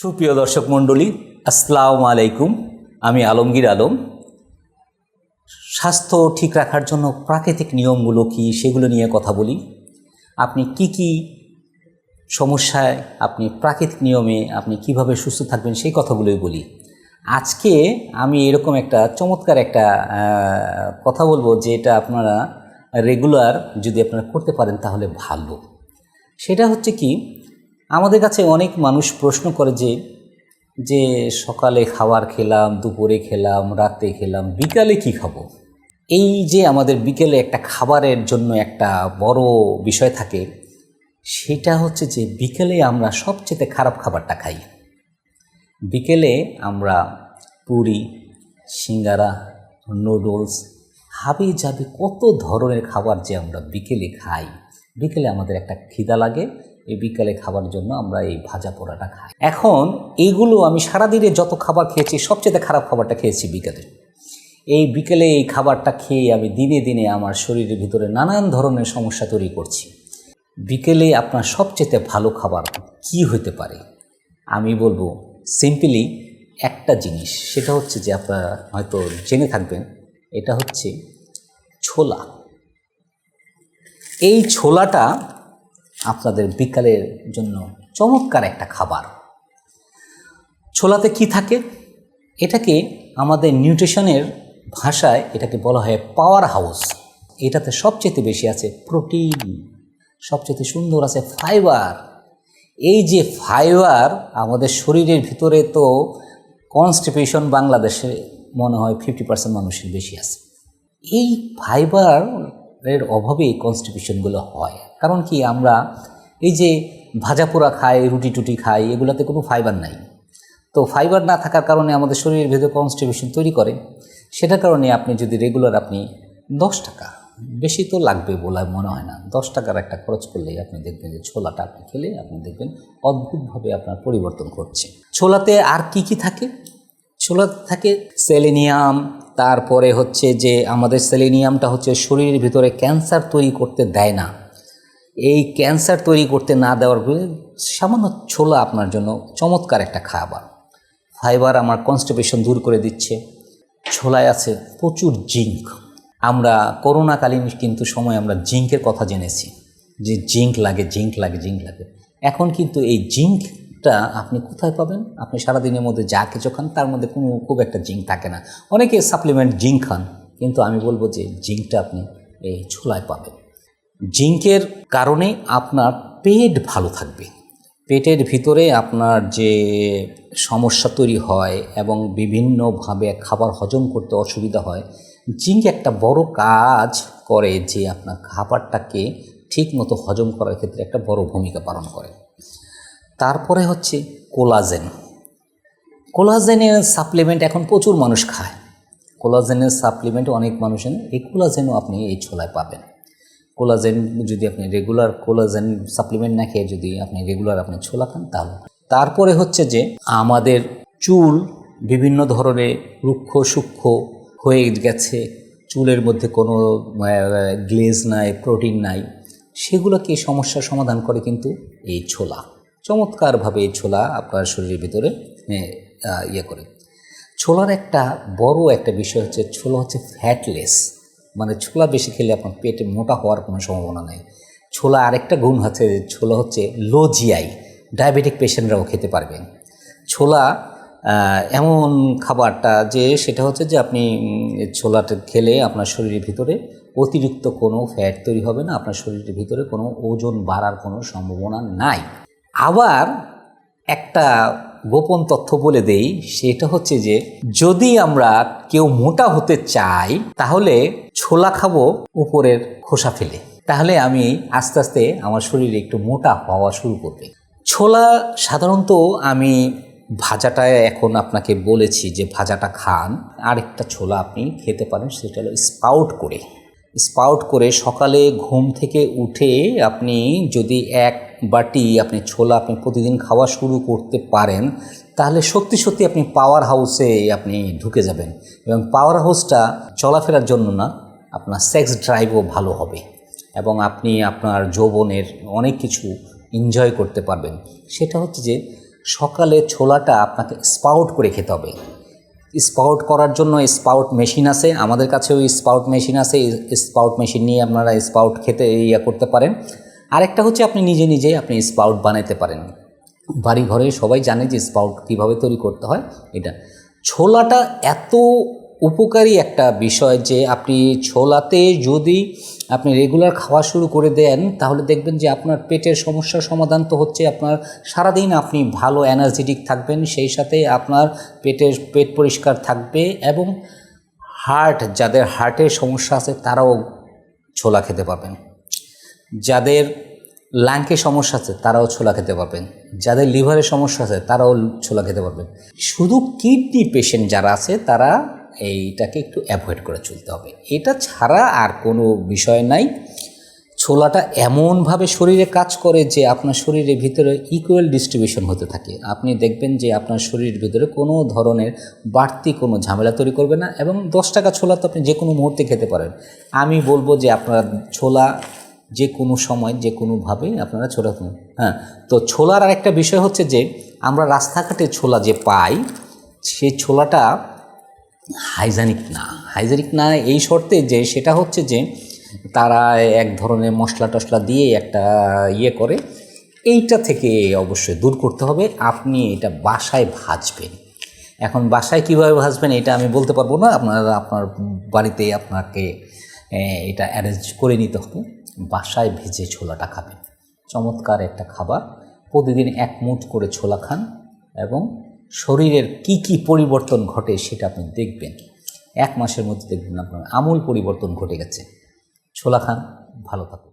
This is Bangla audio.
সুপ্রিয় দর্শক মণ্ডলী, আসসালামু আলাইকুম। আমি আলমগীর আলম। স্বাস্থ্য ঠিক রাখার জন্য প্রাকৃতিক নিয়মগুলো কি সেগুলো নিয়ে কথা বলি। আপনি কি কি সমস্যায় আপনি প্রাকৃতিক নিয়মে আপনি কীভাবে সুস্থ থাকবেন সেই কথাগুলোই বলি। আজকে আমি এরকম একটা চমৎকার একটা কথা বলব যেটা আপনারা রেগুলার যদি আপনারা করতে পারেন তাহলে ভালো। সেটা হচ্ছে কি আমাদের কাছে অনেক মানুষ প্রশ্ন করে যে যে সকালে খাবার খেলাম, দুপুরে খেলাম রাতে খেলাম, বিকালে কি খাব? এই যে আমাদের বিকেলে একটা খাবারের জন্য একটা বড় বিষয় থাকে, সেটা হচ্ছে যে বিকেলে আমরা সবচেয়ে খারাপ খাবারটা খাই। বিকেলে আমরা পুরি, সিঙ্গারা, নুডলস হাবি যাবি কত ধরনের খাবার যে আমরা বিকেলে খাই। বিকেলে আমাদের একটা খিদা লাগে এই বিকেলে খাবার জন্য আমরা এই ভাজা পোড়াটা খাই। এখন এইগুলো আমি সারাদিনে যত খাবার খেয়েছি, সবচেয়ে খারাপ খাবারটা খেয়েছি বিকেলে। এই বিকেলে এই খাবারটা খেয়ে আমি দিনে দিনে আমার শরীরের ভিতরে নানান ধরনের সমস্যা তৈরি করছি। বিকেলে আপনার সবচেয়ে ভালো খাবার কি হতে পারে? আমি বলব সিম্পলি একটা জিনিস, সেটা হচ্ছে যে আপনারা হয়তো জেনে থাকবেন, এটা হচ্ছে ছোলা। এই ছোলাটা আপনাদের বিকালের জন্য চমৎকার একটা খাবার। ছোলাতে কি থাকে? এটাকে আমাদের নিউট্রিশনের ভাষায় এটাকে বলা হয় পাওয়ার হাউস। এটাতে সবচেয়ে বেশি আছে প্রোটিন, সবচেয়ে সুন্দর আছে ফাইবার। এই যে ফাইবার আমাদের শরীরের ভিতরে তো কনস্টিপেশন বাংলাদেশে মনে হয় ফিফটি পার্সেন্ট মানুষের বেশি আছে। এই ফাইবারের অভাবে এই কনস্টিপেশনগুলো হয়। কারণ কি আমরা এই যে ভাজা পোড়া খাই, রুটি টুটি খাই, এগুলোতে কোনো ফাইবার নাই। তো ফাইবার না থাকার কারণে আমাদের শরীরের ভেতরে কনস্টিপেশন তৈরি করে। সেটার কারণে আপনি যদি রেগুলার আপনি দশ টাকা, বেশি তো লাগবে বলে মনে হয় না। দশ টাকার একটা খরচ করলেই আপনি দেখবেন যে ছোলাটা আপনি খেলে আপনি দেখবেন অদ্ভুতভাবে আপনার পরিবর্তন ঘটছে। ছোলাতে আর কি কি থাকে? ছোলাতে থাকে সেলেনিয়াম তারপরে হচ্ছে যে আমাদের সেলেনিয়ামটা হচ্ছে শরীরের ভিতরে ক্যান্সার তৈরি করতে দেয় না। এই ক্যান্সার তৈরি করতে না দেওয়ার ফলে সামান্য ছোলা আপনার জন্য চমৎকার একটা খাবার। ফাইবার আমার কনস্টিপেশন দূর করে দিচ্ছে। ছোলায় আছে প্রচুর জিঙ্ক। আমরা করোনাকালীন কিন্তু সময় আমরা জিঙ্কের কথা জেনেছি। যে জিঙ্ক লাগে জিঙ্ক লাগে জিঙ্ক লাগে। এখন কিন্তু এই জিঙ্কটা আপনি কোথায় পাবেন? আপনি সারাদিনের মধ্যে যা কিছু খান, তার মধ্যে কোনো খুব একটা জিঙ্ক থাকে না। অনেকে সাপ্লিমেন্ট জিঙ্ক খান, কিন্তু আমি বলব যে জিঙ্কটা আপনি এই ছোলায় পাবেন। জিঙ্কের কারণে আপনার পেট ভালো থাকবে। পেটের ভিতরে আপনার যে সমস্যা তৈরি হয় এবং বিভিন্নভাবে খাবার হজম করতে অসুবিধা হয়, জিঙ্ক একটা বড় কাজ করে যে আপনার খাবারটাকে ঠিকমতো হজম করার ক্ষেত্রে একটা বড় ভূমিকা পালন করে। তারপরে হচ্ছে কোলাজেন। কোলাজেনের সাপ্লিমেন্ট এখন প্রচুর মানুষ খায়। কোলাজেনের সাপ্লিমেন্ট অনেক মানুষের এই কোলাজেনও আপনি এই ছোলায় পাবেন। কোলাজেন যদি আপনি রেগুলার কোলাজেন সাপ্লিমেন্ট না খেয়ে যদি আপনি রেগুলার আপনি ছোলা খান তাহলে। তারপরে হচ্ছে যে আমাদের চুল বিভিন্ন ধরনের রুক্ষ সূক্ষ্ম হয়ে গেছে। চুলের মধ্যে কোনো গ্লেজ নাই প্রোটিন নাই। সেগুলোকে সমস্যার সমাধান করে কিন্তু এই ছোলা। চমৎকারভাবে এই ছোলা আপনার শরীরের ভিতরে ইয়ে করে। ছোলার একটা বড় একটা বিষয় হচ্ছে, ছোলা হচ্ছে ফ্যাটলেস মানে ছোলা বেশি খেলে আপনার পেটে মোটা হওয়ার কোনো সম্ভাবনা নেই। ছোলা আরেকটা গুণ হচ্ছে ছোলা হচ্ছে লো জিআই ডায়াবেটিক পেশেন্টরাও খেতে পারবেন ছোলা এমন খাবারটা যে, সেটা হচ্ছে যে, আপনি ছোলাটা খেলে আপনার শরীরের ভিতরে অতিরিক্ত কোনো ফ্যাট তৈরি হবে না, আপনার শরীরের ভিতরে কোনো ওজন বাড়ার কোনো সম্ভাবনা নাই। আবার একটা গোপন তথ্য বলে দেই, সেটা হচ্ছে যে, যদি আমরা কেউ মোটা হতে চাই, তাহলে ছোলা খাব উপরের খোসা ফেলে। তাহলে আমি আস্তে আস্তে আমার শরীরে একটু মোটা হওয়া শুরু করবে। ছোলা সাধারণত আমি ভাজাটা এখন আপনাকে বলেছি যে, ভাজাটা খান। আরেকটা ছোলা আপনি খেতে পারেন, সেটা হলো স্পাউট করে। স্পাউট করে সকালে ঘুম থেকে উঠে আপনি যদি এক বাটি আপনি ছোলা আপনি প্রতিদিন খাওয়া শুরু করতে পারেন, তাহলে সত্যি সত্যি আপনি পাওয়ার হাউসে আপনি ঢুকে যাবেন। এবং পাওয়ার হাউসটা চলাফেরার জন্য না, আপনার সেক্স ড্রাইভও ভালো হবে এবং আপনি আপনার যৌবনের অনেক কিছু এনজয় করতে পারবেন। সেটা হচ্ছে যে সকালে ছোলাটা আপনাকে স্পাউট করে খেতে হবে। স্পাউট করার জন্য স্পাউট মেশিন আছে। আমাদের কাছেও স্পাউট মেশিন আছে। স্পাউট মেশিন নিয়ে আপনারা স্পাউট খেতে ইয়া করতে পারেন। আরেকটা হচ্ছে আপনি নিজে নিজে আপনি স্পাউট বানাতে পারেন। বাড়ি ঘরে সবাই জানে যে স্পাউট কীভাবে তৈরি করতে হয়। এটা ছোলাটা এত উপকারী একটা বিষয় যে আপনি ছোলাতে যদি আপনি রেগুলার খাওয়া শুরু করে দেন, তাহলে দেখবেন যে আপনার পেটের সমস্যার সমাধান তো হচ্ছে আপনার সারাদিন আপনি ভালো এনার্জেটিক থাকবেন, সেই সাথে আপনার পেটের পেট পরিষ্কার থাকবে এবং হার্ট যাদের হার্টের সমস্যা আছে তারাও ছোলা খেতে পাবেন যাদের লাংকে সমস্যা আছে তারাও ছোলা খেতে পারবেন। যাদের লিভারের সমস্যা আছে তারাও ছোলা খেতে পারবেন। শুধু কিডনি পেশেন্ট যারা আছে তারা এইটাকে একটু অ্যাভয়েড করে চলতে হবে। এটা ছাড়া আর কোনো বিষয় নাই। ছোলাটা এমনভাবে শরীরে কাজ করে যে আপনার শরীরের ভিতরে ইকুয়াল ডিস্ট্রিবিউশন হতে থাকে। আপনি দেখবেন যে আপনার শরীরের ভিতরে কোনো ধরনের বাড়তি কোনো ঝামেলা তৈরি করবে না এবং দশ টাকা ছোলা তো আপনি যে কোনো মুহূর্তে খেতে পারেন। আমি বলব যে আপনার ছোলা যে কোনো সময় যে কোনোভাবে আপনারা ছোলা হ্যাঁ তো ছোলার আরেকটা বিষয় হচ্ছে যে আমরা রাস্তাঘাটে ছোলা যে পাই সেই ছোলাটা হাইজানিক না। হাইজানিক না এই শর্তে যে, সেটা হচ্ছে যে, তারা এক ধরনের মশলা টশলা দিয়ে একটা ইয়ে করে। এইটা থেকে অবশ্যই দূর করতে হবে। আপনি এটা বাসায় ভাজবেন। এখন বাসায় কীভাবে ভাজবেন এটা আমি বলতে পারব না। আপনার আপনার বাড়িতে আপনাকে এটা অ্যারেঞ্জ করে নিতে হবে। বাসায় ভেজে ছোলাটা খাবেন। চমৎকার একটা খাবার। প্রতিদিন এক মুঠ করে ছোলা খান এবং শরীরের কি কি পরিবর্তন ঘটে সেটা আপনি দেখবেন। এক মাসের মধ্যে দেখবেন আপনার আমূল পরিবর্তন ঘটে গেছে। ছোলা খান, ভালো থাকুন।